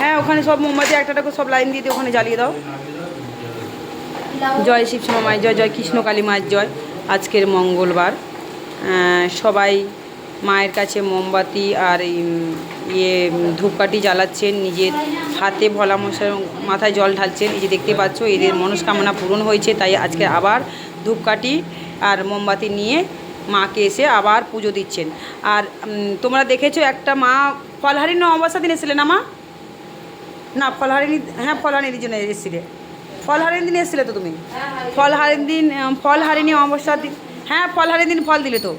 হ্যাঁ ওখানে সব মোমবাতি, একটা করে সব লাইন দিয়ে দিয়ে ওখানে জ্বালিয়ে দাও। জয় শিবশ্যামা মায়ের জয় জয় কৃষ্ণকালী মায়ের জয়। আজকের মঙ্গলবার। সবাই মায়ের কাছে মোমবাতি আর ইয়ে ধূপকাঠি জ্বালাচ্ছেন, নিজের হাতে ভোলা মশার মাথায় জল ঢালছেন। এই যে দেখতে পাচ্ছ, এদের মনস্কামনা পূরণ হয়েছে, তাই আজকে আবার ধূপকাঠি আর মোমবাতি নিয়ে মাকে এসে আবার পুজো দিচ্ছেন। আর তোমরা দেখেছ, একটা মা ফলহারিণ অমাবস্যা দিন এসেছিলেন না মা? না ফলহারিণী হ্যাঁ ফলহারিণীর জন্য এসেছিলে। ফলহারিণী দিন এসেছিলে তো তুমি? ফলহারিণ দিন আহ, ফলহারিণী অমাবস্যার দিন। হ্যাঁ ফলহারিণ দিন ফল দিলে তো।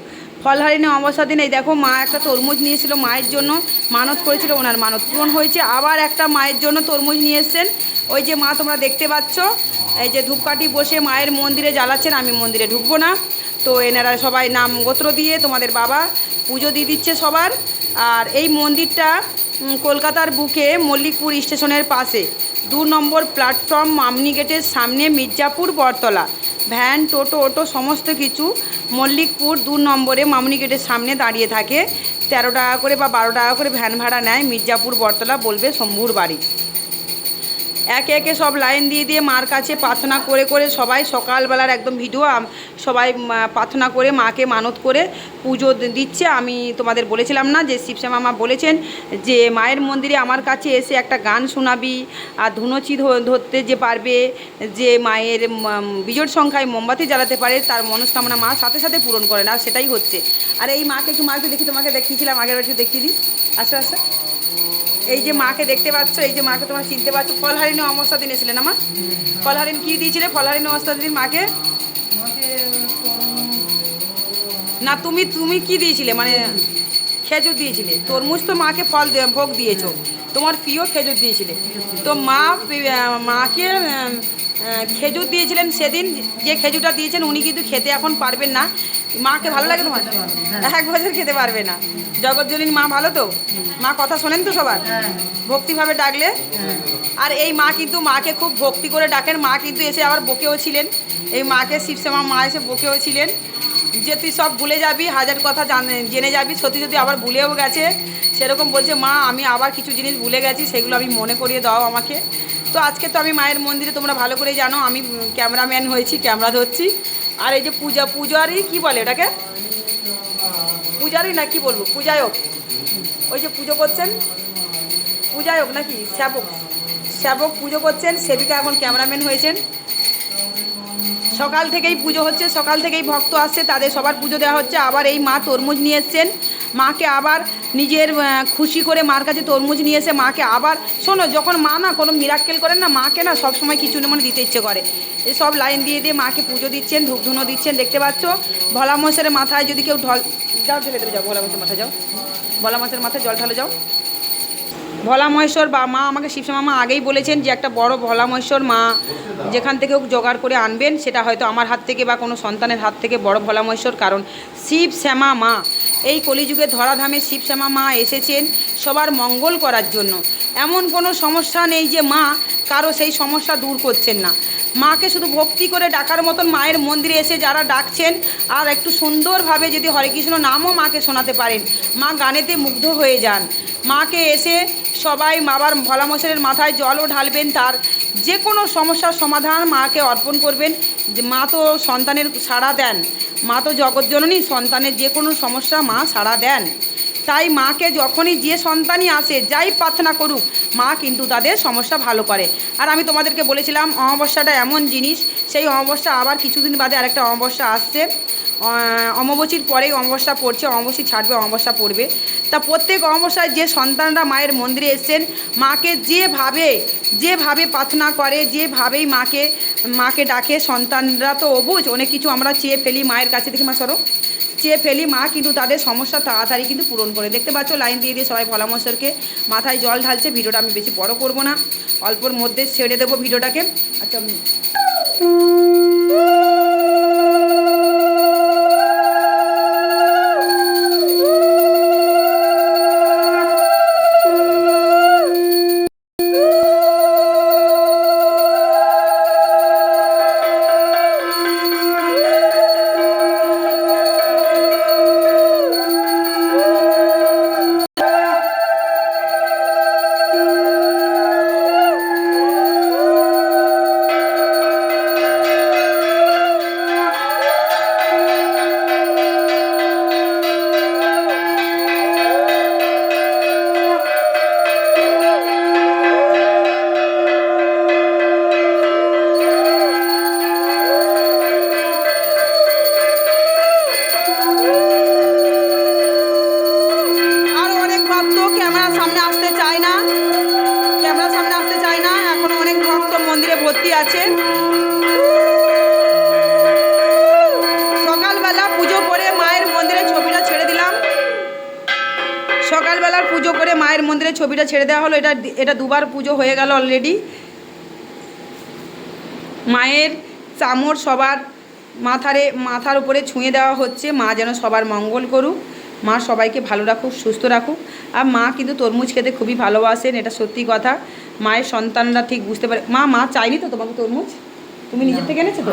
ফলহারিণী অমাবস্যার দিন এই দেখো মা একটা তরমুজ নিয়েছিল মায়ের জন্য মানত করেছিল ওনার মানত পূরণ হয়েছে। আবার একটা মায়ের জন্য তরমুজ নিয়ে এসছেন। ওই যে মা তোমরা দেখতে পাচ্ছ এই যে ধূপকাঠি বসে মায়ের মন্দিরে জ্বালাচ্ছেন আমি মন্দিরে ঢুকবো না। তো এনারা সবাই নাম গোত্র দিয়ে তোমাদের বাবা পুজো দিয়ে দিচ্ছে সবার। আর এই মন্দিরটা কলকাতার বুকে মল্লিকপুর স্টেশনের পাশে। দু নম্বর প্ল্যাটফর্ম মামনি গেটের সামনে মির্জাপুর বটতলা। ভ্যান, টোটো, অটো সমস্ত কিছু মল্লিকপুর দু নম্বরে মামনি গেটের সামনে দাঁড়িয়ে থাকে। তেরো টাকা করে বা বারো টাকা করে ভ্যান ভাড়া নেয় মির্জাপুর বটতলা বলবে শম্ভুর বাড়ি। একে একে সব লাইন দিয়ে দিয়ে মার কাছে প্রার্থনা করে করে সবাই সকালবেলার একদম ভিডিও সবাই প্রার্থনা করে মাকে মানত করে পুজো দিচ্ছে। আমি তোমাদের বলেছিলাম না যে শিবশ্যামা মা বলেছেন যে মায়ের মন্দিরে আমার কাছে এসে একটা গান শোনাবি আর ধুনুচি ধরতে যে পারবে যে মায়ের বিজোড় সংখ্যায় মোমবাতি জ্বালাতে পারে তার মনস্কামনা মা সাথে সাথে পূরণ করে না সেটাই হচ্ছে। আর এই মাকে একটু মাকে দেখি, তোমাকে দেখিয়েছিলাম আগের বছর দেখিয়ে দিই। আস্তে আস্তে। এই যে মাকে দেখতে পাচ্ছ, এই যে মাকে তোমার চিনতে পারছ ফলহারিণী অবস্থা দিন এসেছিলেন আমার ফলহারিণ কি দিয়েছিলে? ফলহারিণী অবস্থা দিন মাকে? না, তুমি তুমি কি দিয়েছিলে? মানে খেজুর দিয়েছিলে। তরমুজ তো মাকে ফল ভোগ দিয়েছ। তোমার প্রিয় খেজুর দিয়েছিলে। তো মা, মাকে খেজুর দিয়েছিলেন সেদিন। যে খেজুরটা দিয়েছেন, উনি কিন্তু খেতে এখন পারবেন না। মাকে ভালো লাগে তোমার? এক বছর খেতে পারবে না। জগৎজনীর মা ভালো তো? মা কথা শোনেন তো সবার? ভক্তিভাবে ডাকলে? আর এই মা কিন্তু মাকে খুব ভক্তি করে ডাকেন। মা কিন্তু এসে আবার বকেও ছিলেন। এই মাকে শিবশ্যামা মা এসে বকেও ছিলেন। যে তুই সব ভুলে যাবি হাজার কথা জানে- জেনে যাবি সত্যি যদি আবার ভুলেও গেছে। সেরকম বলছে মা আমি আবার কিছু জিনিস ভুলে গেছি সেগুলো আমি মনে করিয়ে দাও আমাকে। তো আজকে তো আমি মায়ের মন্দিরে তোমরা ভালো করে জানো আমি ক্যামেরাম্যান হয়েছি ক্যামেরা ধরছি। আর এই যে পূজা, পূজারি কি বলে এটাকে? পূজারি না কি বলব? পূজায়ক। ওই যে পুজো করছেন? পূজায়ক নাকি? সেবক সেবক পুজো করছেন, সেবিকা এখন ক্যামেরাম্যান হয়েছেন। সকাল থেকেই পুজো হচ্ছে, সকাল থেকেই ভক্ত আসছে, তাদের সবার পুজো দেওয়া হচ্ছে। আবার এই মা তরমুজ নিয়ে এসছেন। মাকে আবার নিজের খুশি করে মার কাছে তরমুজ নিয়ে এসে মাকে আবার, শোনো, যখন মা না কোনো মিরাক্কেল করেন না, মাকে না সবসময় কিছু না মানে দিতে ইচ্ছে করে। সব লাইন দিয়ে দিয়ে মাকে পুজো দিচ্ছেন ধূপ ধুনো দিচ্ছেন, দেখতে পাচ্ছ? ভোলা মশারের মাথায় যদি কেউ ঢল যাও দেবে যাও, ভোলা মশার মাথায় যাও। ভোলা মাছের মাথায় জল ঢালে যাও। ভোলা মহেশ্বর বা, মা আমাকে শিবশ্যামা মা আগেই বলেছেন যে, একটা বড় ভোলা মহেশ্বর মা যেখান থেকে জোগাড় করে আনবেন, সেটা হয়তো আমার হাত থেকে বা কোনো সন্তানের হাত থেকে বড় ভোলা মহেশ্বর কারণ শিব শ্যামা মা এই কলিযুগে ধরাধামে শিব শ্যামা মা এসেছেন সবার মঙ্গল করার জন্য। এমন কোনো সমস্যা নেই যে মা কারও সেই সমস্যা দূর করছেন না। মাকে শুধু ভক্তি করে ডাকার মতন মায়ের মন্দিরে এসে যারা ডাকছেন, আর একটু সুন্দরভাবে যদি হরে কৃষ্ণ নামও মাকে শোনাতে পারেন, মা গানেতে মুগ্ধ হয়ে যান। মাকে এসে সবাই বাবার ভোলা মশারের মাথায় জলও ঢালবেন তার যে কোনো সমস্যার সমাধান মাকে অর্পণ করবেন। যে মা তো সন্তানের সাড়া দেন। মা তো জগৎজননী, সন্তানের যে কোনো সমস্যা মা সাড়া দেন। তাই মাকে যখনই যে সন্তানই আসে, যাই প্রার্থনা করুক, মা কিন্তু তাদের সমস্যা ভালো করে। আর আমি তোমাদেরকে বলেছিলাম, অমাবস্যাটা এমন জিনিস, সেই অমাবস্যা আবার কিছুদিন বাদে আরেকটা অমাবস্যা আসছে। অমাবস্যার পরেই অমাবস্যা পড়ছে, অমাবস্যা ছাড়বে, অমাবস্যা পড়বে। তা প্রত্যেক অমাবস্যায় যে সন্তানরা মায়ের মন্দিরে এসছেন, মাকে যেভাবে যেভাবে প্রার্থনা করে, যেভাবেই মাকে মাকে ডাকে, সন্তানরা তো অবুজ, অনেক কিছু আমরা চেয়ে ফেলি মায়ের কাছে দেখি মা, সরো। চেয়ে ফেলি মা, কিন্তু তাদের সমস্যা তাড়াতাড়ি কিন্তু পূরণ করে। দেখতে পাচ্ছ, লাইন দিয়ে দিয়ে সবাই ভোলা মশারকে মাথায় জল ঢালছে, ভিডিওটা আমি বেশি বড় করব না। অল্পর মধ্যে ছেড়ে দেবো ভিডিওটাকে। আচ্ছা মায়ের মন্দিরে ছবিটা ছেড়ে দেওয়া হলো এটা এটা দুবার পুজো হয়ে গেল অলরেডি মায়ের চামড় সবার মাথারে মাথার উপরে ছুঁয়ে দেওয়া হচ্ছে মা যেন সবার মঙ্গল করুক মা সবাইকে ভালো রাখুক সুস্থ রাখুক। আর মা কিন্তু তরমুজ খেতে খুবই ভালোবাসেন এটা সত্যি কথা। মায়ের সন্তানরা ঠিক বুঝতে পারে মা মা চাইনি তো তোমাকে তরমুজ? তুমি নিজের থেকে এনেছো তো?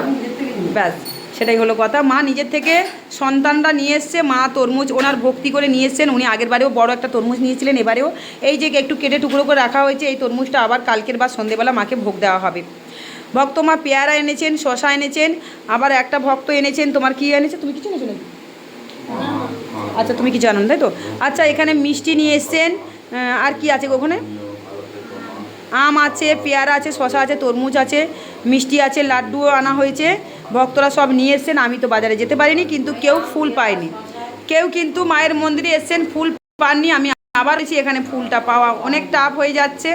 ব্যাস। সেটাই হলো কথা। মা নিজের থেকে সন্তানরা নিয়ে এসছে, মা তরমুজ ওনার ভক্তি করে নিয়ে এসছেন। উনি আগের বারেও বড় একটা তরমুজ নিয়েছিলেন, এবারেও। এই যে একটু কেটে টুকরো করে রাখা হয়েছে, এই তরমুজটা আবার কালকের বা সন্ধেবেলা মাকে ভোগ দেওয়া হবে। ভক্ত মা পেয়ারা এনেছেন শশা এনেছেন, আবার একটা ভক্ত এনেছেন, তোমার কি এনেছে? তুমি কিছু এনেছো আচ্ছা তুমি কি জানো তাই তো? আচ্ছা এখানে মিষ্টি নিয়ে এসছেন আর কি আছে ওখানে? আম আছে, পেয়ারা আছে শশা আছে, তরমুজ আছে, মিষ্টি আছে, লাড্ডুও আনা হয়েছে। ভক্তরা সব নিয়ে এসছেন আমি তো বাজারে যেতে পারিনি কিন্তু কেউ ফুল পায়নি। কেউ কিন্তু মায়ের মন্দিরে এসছেন ফুল পাননি আমি আবার এসেছি এখানে ফুলটা পাওয়া অনেক টাফ হয়ে যাচ্ছে।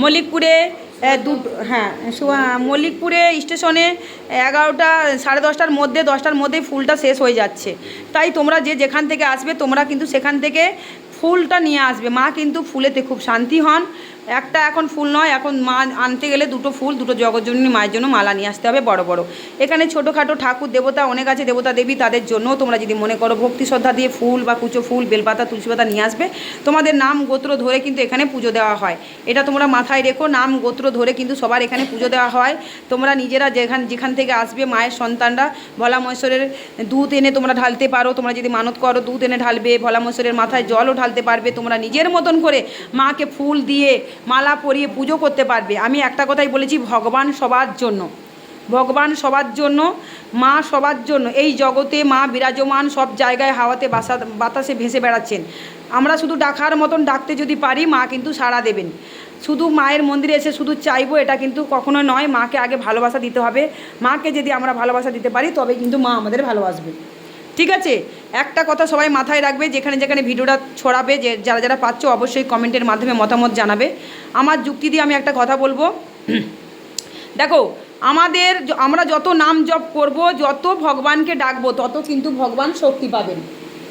মল্লিকপুরে আহ, দু হ্যাঁ মল্লিকপুরে স্টেশনে এগারোটা সাড়ে দশটার মধ্যে দশটার মধ্যেই ফুলটা শেষ হয়ে যাচ্ছে। তাই তোমরা যে যেখান থেকে আসবে তোমরা কিন্তু সেখান থেকে ফুলটা নিয়ে আসবে। মা কিন্তু ফুলেতে খুব শান্তি হন। একটা এখন ফুল নয়, এখন মা আনতে গেলে দুটো ফুল, দুটো জগজ্জননী মায়ের জন্য মালা নিয়ে আসতে হবে বড় বড়। এখানে ছোটোখাটো ঠাকুর, দেবতা অনেক আছে, দেবতা দেবী তাদের জন্য তোমরা যদি মনে করো ভক্তি শ্রদ্ধা দিয়ে ফুল বা কুচো ফুল, বেলপাতা, তুলসী পাতা নিয়ে আসবে, তোমাদের নাম গোত্র ধরে কিন্তু এখানে পুজো দেওয়া হয়। এটা তোমরা মাথায় রেখো, নাম গোত্র ধরে কিন্তু সবার এখানে পুজো দেওয়া হয়। তোমরা নিজেরা যেখান যেখান থেকে আসবে মায়ের সন্তানরা ভোলা মহেশ্বরের দুধ এনে তোমরা ঢালতে পারো, তোমরা যদি মানত করো দুধ এনে ঢালবে ভোলা মহেশ্বরের মাথায় জলও ঢালতে পারবে, তোমরা নিজের মতন করে মাকে ফুল দিয়ে মালা পরিয়ে পুজো করতে পারবে। আমি একটা কথাই বলেছি, ভগবান সবার জন্য। ভগবান সবার জন্য, মা সবার জন্য। এই জগতে মা বিরাজমান, সব জায়গায় হাওয়াতে বাসা বাতাসে ভেসে বেড়াচ্ছেন। আমরা শুধু ডাকার মতন ডাকতে যদি পারি, মা কিন্তু সাড়া দেবেন। শুধু মায়ের মন্দিরে এসে শুধু চাইব, এটা কিন্তু কখনো নয়। মাকে আগে ভালোবাসা দিতে হবে। মাকে যদি আমরা ভালোবাসা দিতে পারি তবে কিন্তু মা আমাদের ভালোবাসবে। ঠিক আছে? একটা কথা সবাই মাথায় রাখবে, যেখানে যেখানে ভিডিওটা ছড়াবে, যে যারা যারা পাচ্ছ অবশ্যই কমেন্টের মাধ্যমে মতামত জানাবে। আমার যুক্তি দিয়ে আমি একটা কথা বলব। দেখো, আমাদের আমরা যত নাম জপ করব, যত ভগবানকে ডাকবো, তত কিন্তু ভগবান শক্তি পাবেন।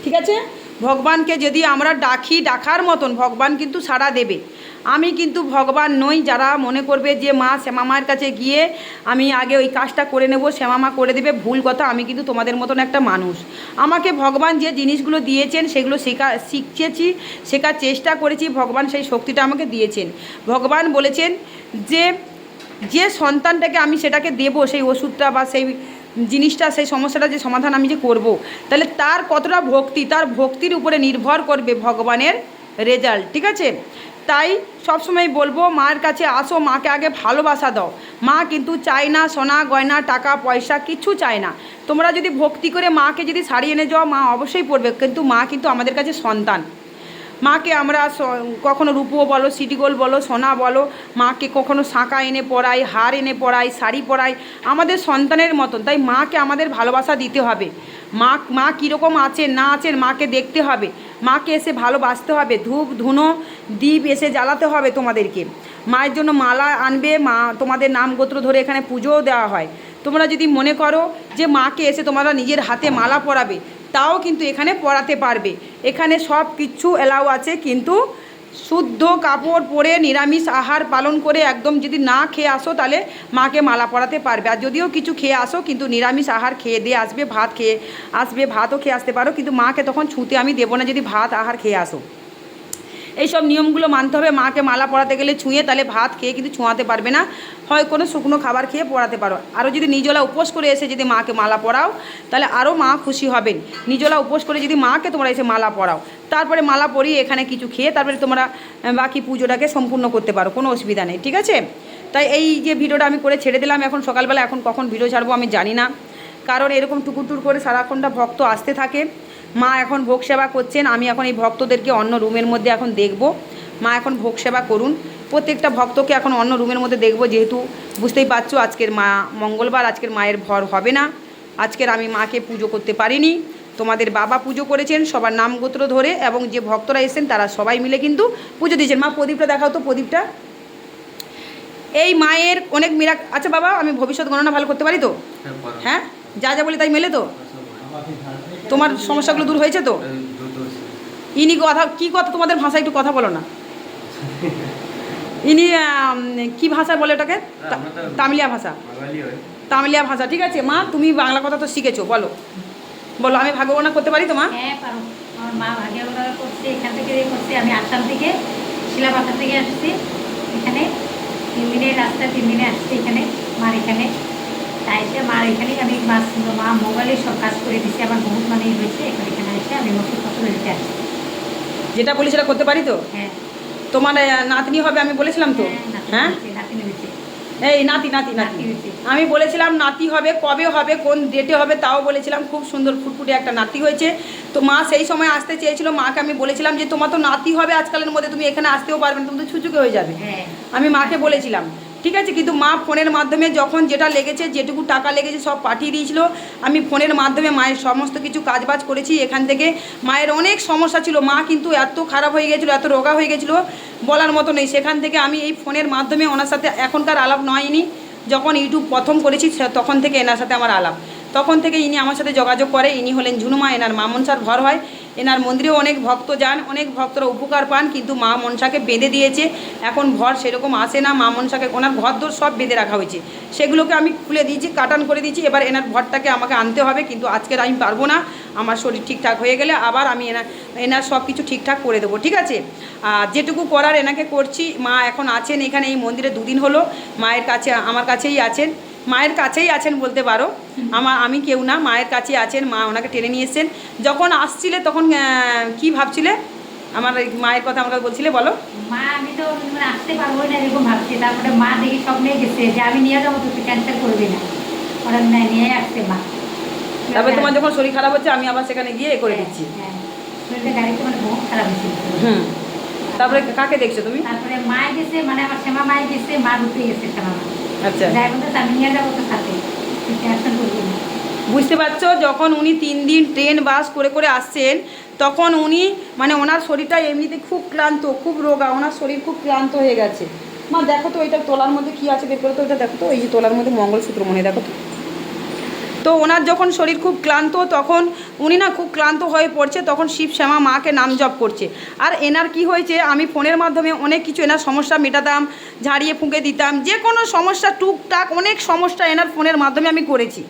ঠিক আছে? ভগবানকে যদি আমরা ডাকি, ডাকার মতন, ভগবান কিন্তু সাড়া দেবে। আমি কিন্তু ভগবান নই যারা মনে করবে যে মা শ্যামামার কাছে গিয়ে আমি আগে ওই কাজটা করে নেব শ্যামা মা করে দেবে, ভুল কথা, আমি কিন্তু তোমাদের মতন একটা মানুষ আমাকে ভগবান যে জিনিসগুলো দিয়েছেন, সেগুলো শেখা, শিখেছি, শেখার চেষ্টা করেছি, ভগবান সেই শক্তিটা আমাকে দিয়েছেন ভগবান বলেছেন যে যে সন্তানটাকে আমি সেটাকে দেবো, সেই ওষুধটা বা সেই জিনিসটা, সেই সমস্যাটা যে সমাধান আমি যে করব। তাহলে তার কতটা ভক্তি, তার ভক্তির উপরে নির্ভর করবে ভগবানের রেজাল্ট ঠিক আছে তাই সবসময় বলব, মার কাছে আসো, মাকে আগে ভালোবাসা দাও। মা কিন্তু চায় না সোনা, গয়না, টাকা, পয়সা, কিছু চায় না। তোমরা যদি ভক্তি করে মাকে যদি শাড়ি এনে যাও, মা অবশ্যই পড়বে কিন্তু মা কিন্তু আমাদের কাছে সন্তান। মাকে আমরা কখনো রূপো বলো, সিটিগোল বলো, সোনা বলো, মাকে কখনো শাঁকা এনে পড়াই হার এনে পড়াই শাড়ি পরাই, আমাদের সন্তানের মতন। তাই মাকে আমাদের ভালোবাসা দিতে হবে। মা মা কীরকম আছেন, না আছেন মাকে দেখতে হবে। মাকে এসে ভালোবাসতে হবে, ধূপ, ধুনো, দ্বীপ এসে জ্বালাতে হবে তোমাদেরকে। মায়ের জন্য মালা আনবে, মা, তোমাদের নাম গোত্র ধরে এখানে পুজোও দেওয়া হয়। তোমরা যদি মনে করো যে মাকে এসে তোমরা নিজের হাতে মালা পরাবে, তাও কিন্তু এখানে পরাতে পারবে। এখানে সব কিছু এলাও আছে, কিন্তু শুদ্ধ কাপড় পরে নিরামিষ আহার পালন করে একদম যদি না খেয়ে আসো, তাহলে মাকে মালা পরাতে পারবে। আর যদিও কিছু খেয়ে আসো, কিন্তু নিরামিষ আহার খেয়ে দিয়ে আসবে, ভাত খেয়ে আসবে, ভাতও খেয়ে আসতে পারো, কিন্তু মাকে তখন ছুঁতে আমি দেবো না যদি ভাত আহার খেয়ে আসো। এইসব নিয়মগুলো মানতে হবে। মাকে মালা পরাতে গেলে ছুঁয়ে তাহলে ভাত খেয়ে কিন্তু ছোঁয়াতে পারবে না। হয় কোনো শুকনো খাবার খেয়ে পড়াতে পারো। আরও যদি নিজলা উপোস করে এসে যদি মাকে মালা পরাও তাহলে আরও মা খুশি হবেন। নিজলা উপোস করে যদি মাকে তোমরা এসে মালা পরাও, তারপরে মালা পরিয়ে এখানে কিছু খেয়ে তারপরে তোমরা বাকি পুজোটাকে সম্পূর্ণ করতে পারো। কোনো অসুবিধা নেই, ঠিক আছে? তাই এই যে ভিডিওটা আমি করে ছেড়ে দিলাম, এখন সকালবেলা এখন কখন ভিডিও ছাড়বো আমি জানি না। কারণ এরকম টুকুর টুর করে সারাক্ষণটা ভক্ত আসতে থাকে। মা এখন ভোগ সেবা করছেন আমি এখন এই ভক্তদেরকে অন্য রুমের মধ্যে এখন দেখব। মা এখন ভোগ সেবা করুন। প্রত্যেকটা ভক্তকে এখন অন্য রুমের মধ্যে দেখব যেহেতু বুঝতেই পারছ আজকের মা মঙ্গলবার আজকের মায়ের ভর হবে না। আজকের আমি মাকে পুজো করতে পারিনি। তোমাদের বাবা পুজো করেছেন সবার নাম গোত্র ধরে এবং যে ভক্তরা এসেছেন তারা সবাই মিলে কিন্তু পুজো দিয়েছেন। মা প্রদীপটা দেখাও তো প্রদীপটা। এই মায়ের অনেক মিরাক আচ্ছা বাবা আমি ভবিষ্যৎ গণনা ভালো করতে পারি তো? হ্যাঁ যা যা বলি তাই মেলে তো? তোমার সমস্যাগুলো দূর হয়েছে তো? ইনি কথা কি কথা তোমাদের ভাষায় একটু কথা বলো না। ইনি কি ভাষা বলে ওটাকে? তামিলিয়া ভাষা। তামিলিয়া ভাষা ঠিক আছে? মা তুমি বাংলা কথা তো শিখেছো বলো। বলো আমি ভাগ্যগণনা করতে পারি তো মা? হ্যাঁ পারো। আমার মা ভাগিয়াগুলো করছে এখান থেকে করছে। আমি আসাম থেকে শিলাপাথর থেকে আসছি এখানে। তিন দিনের রাস্তা তিন দিনে আসছি এখানে মার এখানে। তাই এসে মার এখানেই আমি মাস মা মোবাইলে সব কাজ করে দিচ্ছি আমার বহুত মানে ই হয়েছে এখানে এখানে এসে আমি ওষুধপত্র দিতে আসছি যেটা বলি সেটা করতে পারি তো? হ্যাঁ। তোমার নাতনি হবে আমি বলেছিলাম তো? হ্যাঁ নাতি হ্যাঁ? এই নাতি নাতি নাতি। নাতি আমি বলেছিলাম নাতি হবে কবে হবে কোন ডেটে হবে তাও বলেছিলাম খুব সুন্দর ফুটফুটে একটা নাতি হয়েছে। তো মা সেই সময় আসতে চেয়েছিল মাকে আমি বলেছিলাম যে তোমার তো নাতি হবে আজকালের মধ্যে তুমি এখানে আসতেও পারবে না তুমি তো ছুচুকে হয়ে যাবে। হ্যাঁ। আমি মাকে বলেছিলাম ঠিক আছে? কিন্তু মা ফোনের মাধ্যমে যখন যেটা লেগেছে, যেটুকু টাকা লেগেছে সব পাঠিয়ে দিয়েছিল। আমি ফোনের মাধ্যমে মায়ের সমস্ত কিছু কাজবাজ করেছি এখান থেকে। মায়ের অনেক সমস্যা ছিল। মা কিন্তু এত খারাপ হয়ে গেছিল, এত রোগা হয়ে গেছিল, বলার মতো নেই। সেখান থেকে আমি এই ফোনের মাধ্যমে ওনার সাথে এখনকার আলাপ নয়নি। যখন ইউটিউব প্রথম করেছি তখন থেকে এনার সাথে আমার আলাপ। তখন থেকে ইনি আমার সাথে যোগাযোগ করে। ইনি হলেন ঝুনুমা, এনার মা মনসার ঘর হয়। এনার মন্দিরেও অনেক ভক্ত যান, অনেক ভক্তরা উপকার পান, কিন্তু মা মনসাকে বেঁধে দিয়েছে। এখন ঘর সেরকম আসে না, মা মনসাকে, ওনার ঘর দোর সব বেঁধে রাখা হয়েছে। সেগুলোকে আমি খুলে দিয়েছি, কাটান করে দিয়েছি, এবার এনার ঘরটাকে আমাকে আনতে হবে, কিন্তু আজকের আমি পারব না। আমার শরীর ঠিকঠাক হয়ে গেলে আবার আমি এনার এনার সব কিছু ঠিকঠাক করে দেবো, ঠিক আছে? আর যেটুকু করার এনাকে করছি, মা এখন আছেন এখানে, এই মন্দিরে দুদিন হলো। মায়ের কাছে, আমার কাছেই আছেন। মায়ের কাছেই আছেন বলতে পারো। আমার আমি কেউ না মায়ের কাছে আছেন মা ওনাকে টেনে নিয়ে এসছেন। যখন আসছিলে তখন কি ভাবছিলে? আমার মায়ের কথা আমাকে বলছিলে বলো। মা আমি তো মানে আসতে পারব না এরকম ভাবছি। তারপরে মা দেখি স্বপ্নে গেছে যে আমি নিয়ে যাব তো তুই ক্যান্সেল করবি না। ওরা নিয়ে আসছে মা। তারপরে তোমার যখন শরীর খারাপ হচ্ছে আমি আবার সেখানে গিয়ে এ করে দিচ্ছি। হ্যাঁ, শরীরটা গাড়িতে মানে হুম। তারপরে কাকে দেখছ তুমি? তারপরে মায় গেছে মানে আমার শ্যামা মায় গেছে মা উঠে গেছে শ্যামা মা আচ্ছা। বুঝতে পারছ? যখন উনি তিন দিন ট্রেন বাস করে করে আসছেন তখন উনি মানে ওনার শরীরটা এমনিতে খুব ক্লান্ত খুব রোগা ওনার শরীর খুব ক্লান্ত হয়ে গেছে। মা দেখো তো এটা তোলার মধ্যে কি আছে? বের করে তো ওইটা দেখো তো এই যে তোলার মধ্যে মঙ্গলসূত্র মনে দেখো তো। তো ওনার যখন শরীর খুব ক্লান্ত, তখন উনি না খুব ক্লান্ত হয়ে পড়ছে, তখন শিব শ্যামা মাকে নাম জপ করছে। আর এনার কি হয়েছে, আমি ফোনের মাধ্যমে অনেক কিছু এনার সমস্যা মেটাতাম, ঝাড়িয়ে ফুঁকে দিতাম, যে কোনো সমস্যা, টুকটাক অনেক সমস্যা এনার ফোনের মাধ্যমে আমি করেছি।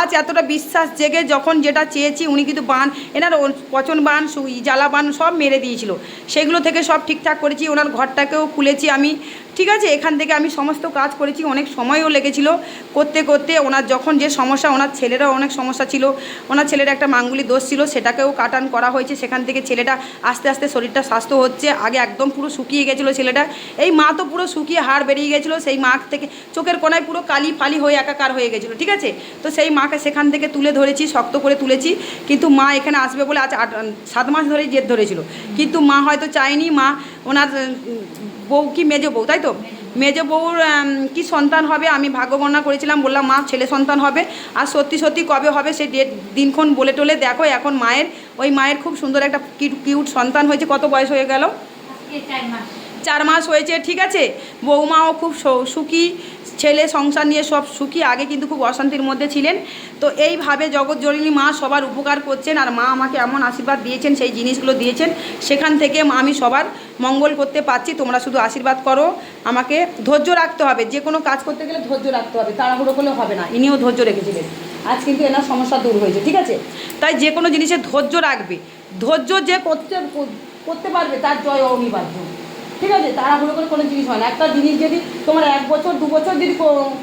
আজ এতটা বিশ্বাস জেগে যখন যেটা চেয়েছি, উনি কিন্তু বান, এনার পচন বান জ্বালা বান সব মেরে দিয়েছিল। সেগুলো থেকে সব ঠিকঠাক করেছি, ওনার ঘরটাকেও খুলেছি আমি। ঠিক আছে, এখান থেকে আমি সমস্ত কাজ করেছি, অনেক সময়ও লেগেছিল। করতে করতে ওনার যখন যে সমস্যা, ওনার ছেলেরও অনেক সমস্যা ছিল। ওনার ছেলের একটা মাঙ্গুলি দোষ ছিল, সেটাকেও কাটান করা হয়েছে। সেখান থেকে ছেলেটা আস্তে আস্তে শরীরটা স্বাস্থ্য হচ্ছে। আগে একদম পুরো শুকিয়ে গেছিল ছেলেটা। এই মা তো পুরো শুকিয়ে হাড় বেরিয়ে গেছিল, সেই মা থেকে চোখের কোনায় পুরো কালি ফালি হয়ে একাকার হয়ে গেছিল, ঠিক আছে? তো সেই মাকে সেখান থেকে তুলে ধরেছি, শক্ত করে তুলেছি। কিন্তু মা এখানে আসবে বলে আজ সাত মাস ধরেই জেদ ধরেছিল। কিন্তু মা হয়তো চায়নি, মা ওনার বউ কি মেজ বউ, তাই তো? মেজ বউর কি সন্তান হবে? আমি ভাগ্য গণনা করেছিলাম, বললাম, মা, ছেলে সন্তান হবে। আর সত্যি সত্যি কবে হবে সে ডেট দিনক্ষণ বলে টোলে দেখো, এখন মায়ের ওই মায়ের খুব সুন্দর একটা কিউট কিউট সন্তান হয়েছে। কত বয়স হয়ে গেল? চার মাস। চার মাস হয়েছে, ঠিক আছে? বৌমাও খুব সুখী, ছেলে সংসার নিয়ে সব সুখী, আগে কিন্তু খুব অশান্তির মধ্যে ছিলেন। তো এইভাবে জগৎ জননী মা সবার উপকার করছেন আর মা আমাকে এমন আশীর্বাদ দিয়েছেন, সেই জিনিসগুলো দিয়েছেন। সেখান থেকে আমি সবার মঙ্গল করতে পারছি, তোমরা শুধু আশীর্বাদ করো। আমাকে ধৈর্য রাখতে হবে, যে কোনো কাজ করতে গেলে ধৈর্য রাখতে হবে, তাড়াহুড়ো করলে হবে না। ইনিও ধৈর্য রেখেছিলেন। আজ কিন্তু এনার সমস্যা দূর হয়েছে, ঠিক আছে? তাই যে কোনো জিনিসে ধৈর্য রাখবে। ধৈর্য যে করতে করতে পারবে, তার জয় অনিবার্য। ঠিক আছে? তাড়াহুড়ো করে কোনো জিনিস হয় না। একটা জিনিস যদি তোমার এক বছর, দু বছর যদি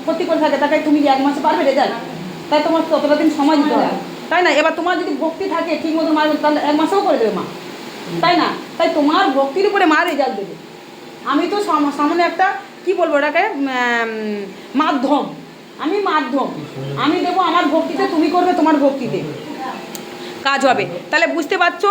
ক্ষতি করে থাকে তাকে তুমি এক মাসে পারবে রেজাল্ট তাই তোমার ততটা দিন সময় দিতে হবে। তাই না? এবার তোমার যদি ভক্তি থাকে ঠিক মতো মারবে তাহলে এক মাসেও করে দেবে মা। তাই না? তাই তোমার ভক্তির উপরে মা রেজাল্ট দেবে। আমি তো সাম- সামনে একটা, কি বলব ওটাকে মাধ্যম। আমি মাধ্যম। আমি দেবো আমার ভক্তিতে, তুমি করবে তোমার ভক্তিতে। কাজ হবে। তাহলে বুঝতে পারছ?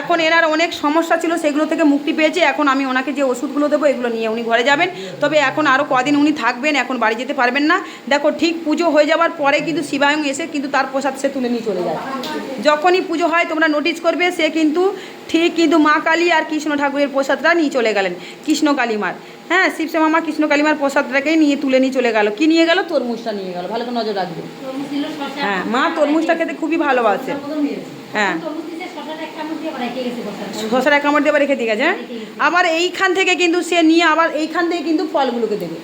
এখন এনার অনেক সমস্যা ছিল, সেগুলো থেকে মুক্তি পেয়েছে। এখন আমি ওনাকে যে ওষুধগুলো দেবো, এগুলো নিয়ে উনি ঘরে যাবেন। তবে এখন আরও কদিন উনি থাকবেন, এখন বাড়ি যেতে পারবেন না। দেখো, ঠিক পুজো হয়ে যাওয়ার পরে কিন্তু শিবায়ং এসে কিন্তু তার প্রসাদ সে তুলে নিয়ে চলে যায়। যখনই পুজো হয়, তোমরা নোটিস করবে, সে কিন্তু ঠিক কিন্তু মা কালী আর কৃষ্ণ ঠাকুরের প্রসাদটা নিয়ে চলে গেলেন, কৃষ্ণ কালীমার হ্যাঁ শিবসে মামা কৃষ্ণ কালীমার প্রসাদটাকেই নিয়ে তুলে নিয়ে চলে গেল। কি নিয়ে গেল? তরমুজটা নিয়ে গেল। ভালো করে নজর রাখবে। হ্যাঁ মা তরমুজটা খেতে খুবই ভালোবাসে। হ্যাঁ। শশার এক কামড় দিয়ে রেখে দিয়ে গেছে হ্যাঁ? আবার এইখান থেকে কিন্তু সে নিয়ে আবার এইখান থেকে কিন্তু ফলগুলোকে দেবে।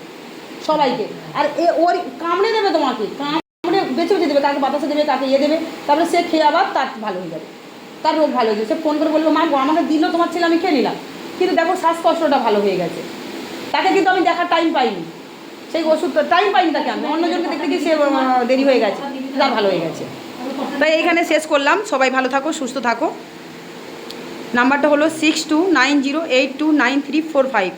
সবাইকে। আর এ ওর কামড়ে দেবে তোমাকে। কামড়ে বেঁচে বেছে দেবে তাকে বাতাসে দেবে তাকে ইয়ে দেবে। তারপরে সে খেয়ে আবার তার ভালো হয়ে যাবে। তার রোগ ভালো হয়ে যাবে। সে ফোন করে বলব মা গো আমাকে দিল তোমার ছেলে আমি খেয়ে নিলাম। কিন্তু দেখো শ্বাসকষ্টটা ভালো হয়ে গেছে। তাকে কিন্তু আমি দেখার টাইম পাইনি। সেই ওষুধটা টাইম পাইনি তাকে আমি। অন্যজনকে দেখতে গিয়ে সে দেরি হয়ে গেছে। তার ভালো হয়ে গেছে। তাই এইখানে শেষ করলাম। সবাই ভালো থাকো, সুস্থ থাকো। নাম্বারটা হলো six two nine zero eight two nine three four five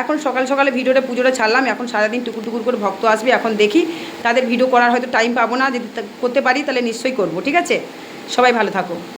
এখন সকাল সকালে ভিডিওটা, পুজোটা ছাড়লাম। এখন সারাদিন টুকুর টুকুর করে ভক্ত আসবে। এখন দেখি তাদের ভিডিও করার হয়তো টাইম পাবো না। যদি করতে পারি, তাহলে নিশ্চয়ই করব। ঠিক আছে? সবাই ভালো থাকো।